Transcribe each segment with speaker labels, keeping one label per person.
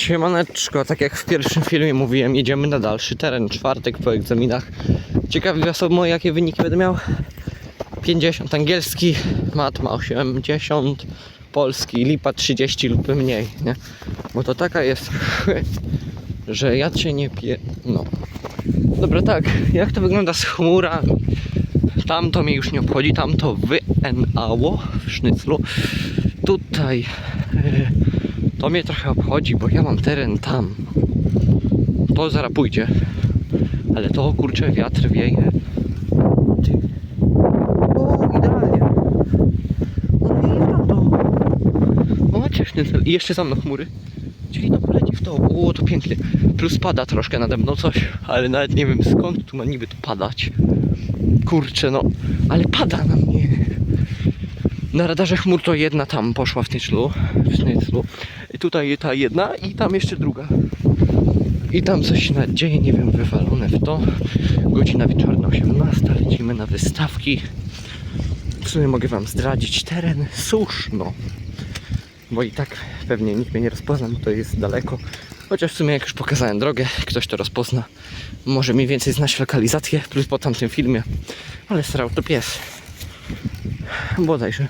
Speaker 1: Siemaneczko, tak jak w pierwszym filmie mówiłem, jedziemy na dalszy teren, czwartek po egzaminach. Ciekawi was o moje, jakie wyniki będę miał? 50 angielski, matma 80, polski, lipa 30 lub mniej, nie? Bo to taka jest, że ja cię nie pie... no. Dobra, tak, jak to wygląda z chmurami? Tam to mnie już nie obchodzi, tam to wyenało w sznyclu. Tutaj... e, to mnie trochę obchodzi, bo ja mam teren tam. To zaraz pójdzie. Ale to kurczę wiatr wieje. O, idealnie. On wieje w tamto. O, cieszny cel. I jeszcze za mną chmury. Czyli to poleci w to. O, to pięknie. Plus pada troszkę nade mną coś, ale nawet nie wiem skąd tu ma niby to padać. Kurczę, no. Ale pada na mnie. Na radarze chmur to jedna tam poszła w Tyczlu, w. I tutaj ta jedna i tam jeszcze druga. I tam coś się nadzieje, nie wiem, wywalone w to. Godzina wieczorna 18, lecimy na wystawki. W sumie mogę wam zdradzić teren Suszno. Bo i tak pewnie nikt mnie nie rozpozna, bo to jest daleko. Chociaż w sumie jak już pokazałem drogę, ktoś to rozpozna. Może mniej więcej znać lokalizację, plus po tamtym filmie. Ale starał to pies. Bodajże.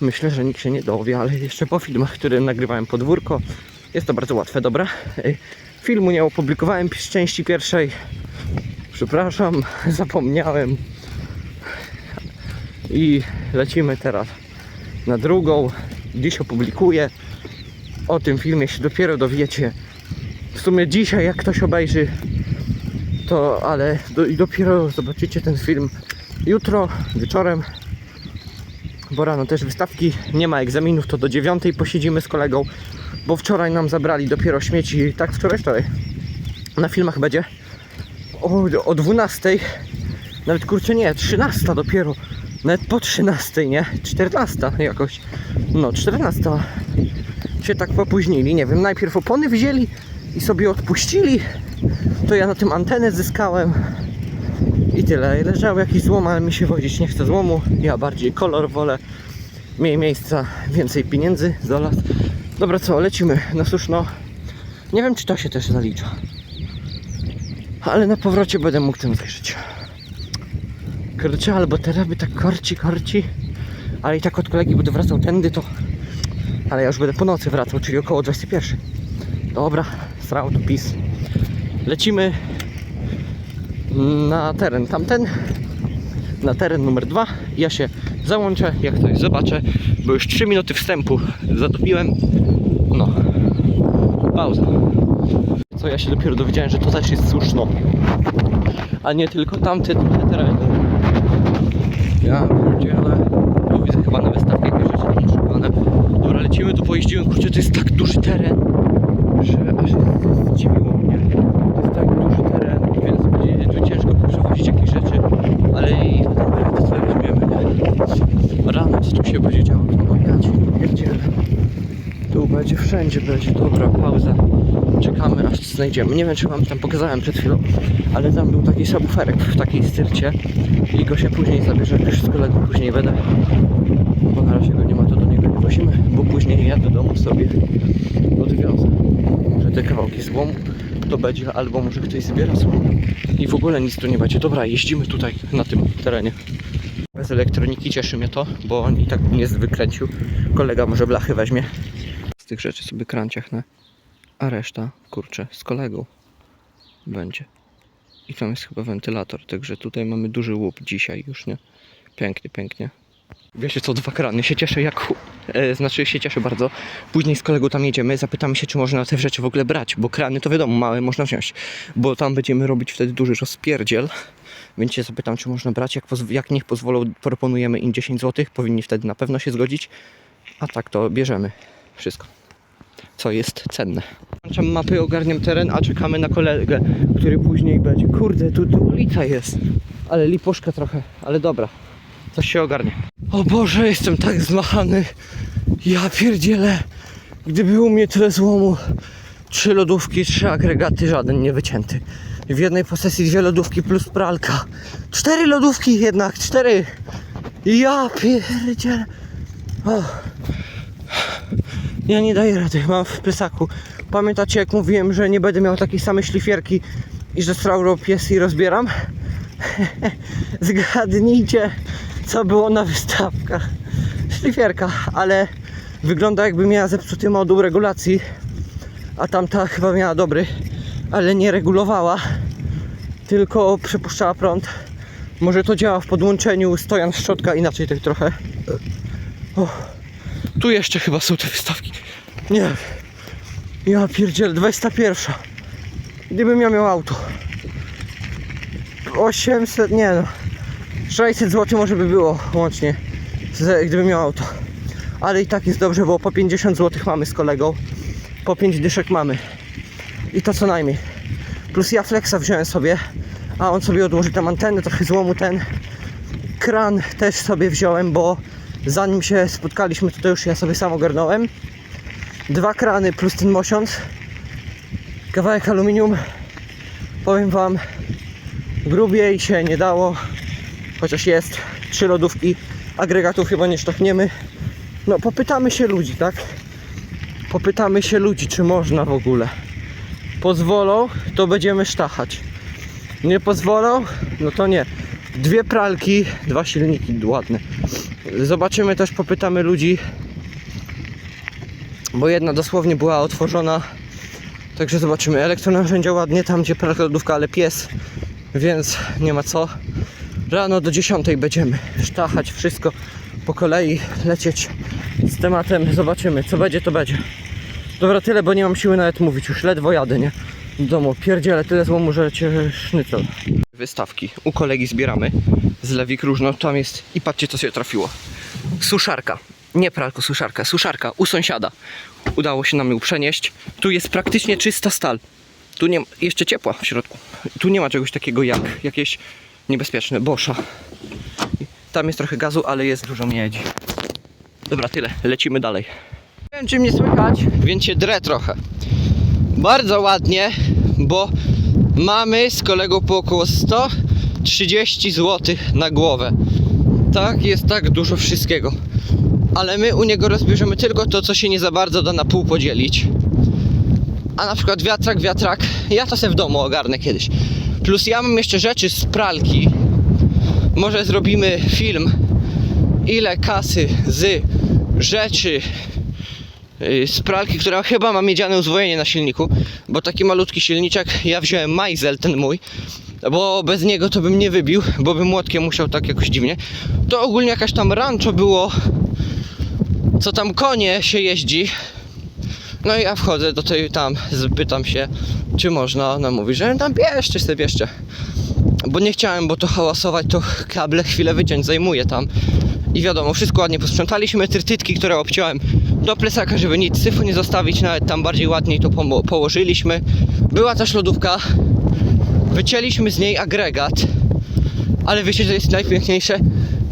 Speaker 1: Myślę, że nikt się nie dowie, ale jeszcze po filmach, które nagrywałem podwórko, jest to bardzo łatwe, dobra? Filmu nie opublikowałem z części pierwszej. Przepraszam, zapomniałem. I lecimy teraz na drugą. Dziś opublikuję. O tym filmie się dopiero dowiecie. W sumie dzisiaj, jak ktoś obejrzy, to ale do, dopiero zobaczycie ten film jutro wieczorem bo rano też wystawki, nie ma egzaminów, to do dziewiątej posiedzimy z kolegą, bo wczoraj nam zabrali dopiero śmieci, tak wczoraj, wczoraj, na filmach będzie. O, o 12, nawet kurczę nie, 13 dopiero, nawet po 13, nie, 14 jakoś, no 14 się tak popóźnili, nie wiem, najpierw opony wzięli i sobie odpuścili, to ja na tym antenę zyskałem, tyle. Leżał jakiś złom, ale mi się wodzić nie chce złomu. Ja bardziej kolor wolę. Mniej miejsca, więcej pieniędzy za. Dobra, co, lecimy na suszno. Nie wiem, czy to się też zalicza. Ale na powrocie będę mógł tym zajrzeć. Kurczę, albo teraz by tak korci, korci. Ale i tak od kolegi będę wracał tędy, to... Ale ja już będę po nocy wracał, czyli około 21. Dobra, srał to pis. Lecimy na teren tamten, na teren numer dwa. Ja się załączę, jak coś zobaczę, bo już 3 minuty wstępu zatopiłem. No, pauza. Co ja się dopiero dowiedziałem, że to też jest słuszno, a nie tylko tamte te tereny. Ja pierdzielę. Tu widzę chyba na wystawkę jakieś rzeczy. Dobra, lecimy, tu pojeździłem, kurczę, to jest tak duży teren, że aż zdziwiło mnie. To jest tak duży teren, więc będzie tu ciężko przewozić jakieś rzeczy, ale i to tam to sobie weźmiemy. nie? Rano co tu się będzie działo, to no ja cię pierdzielę. Tu będzie, wszędzie będzie, dobra, pauza. Czekamy aż znajdziemy. Nie wiem czy wam tam pokazałem przed chwilą, ale tam był taki subwooferek w takiej styrcie i go się później zabierze, już z kolegą później będę. Bo na razie go nie ma, to do niego nie wozimy, bo później ja do domu sobie odwiozę. Może te kawałki złomu to będzie, albo może ktoś zbiera złom i w ogóle nic tu nie będzie. Dobra, jeździmy tutaj na tym terenie. Bez elektroniki cieszy mnie to, bo on i tak mnie wykręcił. Kolega może blachy weźmie. Z tych rzeczy sobie kranciachnę, a reszta, kurczę, z kolegą będzie. I tam jest chyba wentylator, także tutaj mamy duży łup dzisiaj już, nie? Pięknie, pięknie. Wiecie co, dwa krany. Się cieszę jak... E, znaczy się cieszę bardzo. Później z kolegą tam jedziemy, zapytamy się, czy można te rzeczy w ogóle brać, bo krany to wiadomo, małe można wziąć, bo tam będziemy robić wtedy duży rozpierdziel. Więc się zapytam, czy można brać, jak, jak niech pozwolą, proponujemy im 10 zł, powinni wtedy na pewno się zgodzić, a tak to bierzemy wszystko, co jest cenne. Włączam mapy, ogarniam teren, a czekamy na kolegę, który później będzie. Kurde, tu, tu ulica jest, ale liposzka trochę, ale dobra, coś się ogarnie. O Boże, jestem tak zmachany. Ja pierdzielę. Gdyby u mnie tyle złomu, trzy lodówki, trzy agregaty, żaden nie wycięty. W jednej posesji dwie lodówki plus pralka. Cztery lodówki jednak, cztery. Ja pierdzielę. O. Ja nie daję rady, mam w plecaku. Pamiętacie jak mówiłem, że nie będę miał takiej samej szlifierki i że strauro pies i rozbieram? Zgadnijcie, co było na wystawkach. Szlifierka, ale wygląda jakby miała zepsuty moduł regulacji, a tamta chyba miała dobry, ale nie regulowała, tylko przepuszczała prąd. Może to działa w podłączeniu stojan szczotka inaczej tak trochę. Tu jeszcze chyba są te wystawki. Nie. Ja pierdzielę, 21. Gdybym ja miał auto. 800, nie no. 600 zł może by było łącznie, gdybym miał auto. Ale i tak jest dobrze, bo po 50 zł mamy z kolegą. Po 5 dyszek mamy. I to co najmniej. Plus ja flexa wziąłem sobie, a on sobie odłoży tam antenę, trochę złomu ten. Kran też sobie wziąłem, bo zanim się spotkaliśmy, to, to już ja sobie sam ogarnąłem. Dwa krany plus ten mosiąc. Kawałek aluminium. Powiem wam, grubiej się nie dało. Chociaż jest trzy lodówki. Agregatów chyba nie sztachniemy. No popytamy się ludzi, tak? Popytamy się ludzi, czy można w ogóle. Pozwolą, to będziemy sztachać. Nie pozwolą, no to nie. Dwie pralki, dwa silniki ładne. Zobaczymy też, popytamy ludzi, bo jedna dosłownie była otworzona. Także zobaczymy. Elektronarzędzia ładnie tam, gdzie lodówka, ale pies, więc nie ma co. Rano do 10 będziemy sztachać wszystko po kolei, lecieć z tematem. Zobaczymy, co będzie, to będzie. Dobra, tyle, bo nie mam siły nawet mówić. Już ledwo jadę, nie? Do domu. Pierdziele, tyle złomu, że cię sznycel. Wystawki. U kolegi zbieramy. Z Lewik Różno. Tam jest i patrzcie, co się trafiło. Suszarka. Nie pralko, suszarka. Suszarka u sąsiada. Udało się nam ją przenieść. Tu jest praktycznie czysta stal. Tu nie ma, jeszcze ciepła w środku. Tu nie ma czegoś takiego jak jakieś niebezpieczne Boscha. Tam jest trochę gazu, ale jest dużo miedzi. Dobra, tyle. Lecimy dalej. Nie wiem, czy mnie słychać, więc się drę trochę. Bardzo ładnie, bo mamy z kolegą po około 130 zł na głowę. Tak, jest tak dużo wszystkiego. Ale my u niego rozbierzemy tylko to, co się nie za bardzo da na pół podzielić. A na przykład wiatrak, wiatrak, ja to sobie w domu ogarnę kiedyś. Plus ja mam jeszcze rzeczy z pralki. Może zrobimy film, ile kasy z rzeczy yy, z pralki, która chyba ma miedziane uzwojenie na silniku, bo taki malutki silniczek, ja wziąłem Majzel, ten mój, bo bez niego to bym nie wybił, bo bym młotkiem musiał tak jakoś dziwnie. To ogólnie jakaś tam rancho było, co tam konie się jeździ. No i ja wchodzę do tej tam, pytam się, czy można, ona mówi, że tam bierzcie sobie, bierzcie. Bo nie chciałem, bo to hałasować, to kable chwilę wyciąć zajmuje tam. I wiadomo, wszystko ładnie posprzątaliśmy, trytytki, które obciąłem do plecaka, żeby nic syfu nie zostawić, nawet tam bardziej ładniej to położyliśmy. Była też lodówka, wycięliśmy z niej agregat, ale wiecie, że jest najpiękniejsze,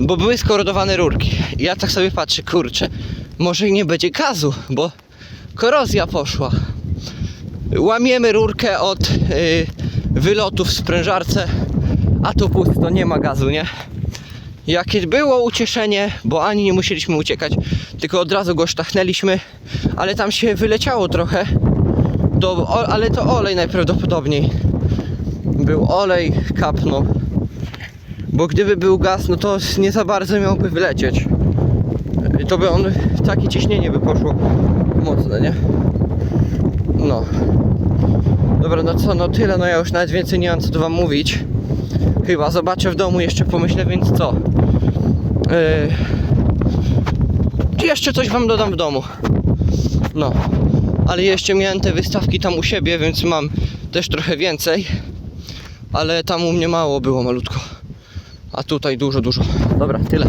Speaker 1: bo były skorodowane rurki. I ja tak sobie patrzę, kurczę, może i nie będzie gazu, bo korozja poszła. Łamiemy rurkę od yy, wylotu w sprężarce, a tu pusto, nie ma gazu, nie? Jakie było ucieszenie, bo ani nie musieliśmy uciekać, tylko od razu go sztachnęliśmy, ale tam się wyleciało trochę, to, o, ale to olej najprawdopodobniej. Był olej, kapnął. Bo gdyby był gaz, no to nie za bardzo miałby wylecieć. To by on, takie ciśnienie by poszło mocne, nie? No. Dobra, no co, no tyle, no ja już nawet więcej nie mam co do wam mówić. Chyba zobaczę w domu, jeszcze pomyślę, więc co? Yy... Jeszcze coś wam dodam w domu. No. Ale jeszcze miałem te wystawki tam u siebie, więc mam też trochę więcej. Ale tam u mnie mało było malutko. A tutaj dużo, dużo. Dobra, tyle.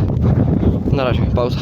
Speaker 1: Na razie, pauza.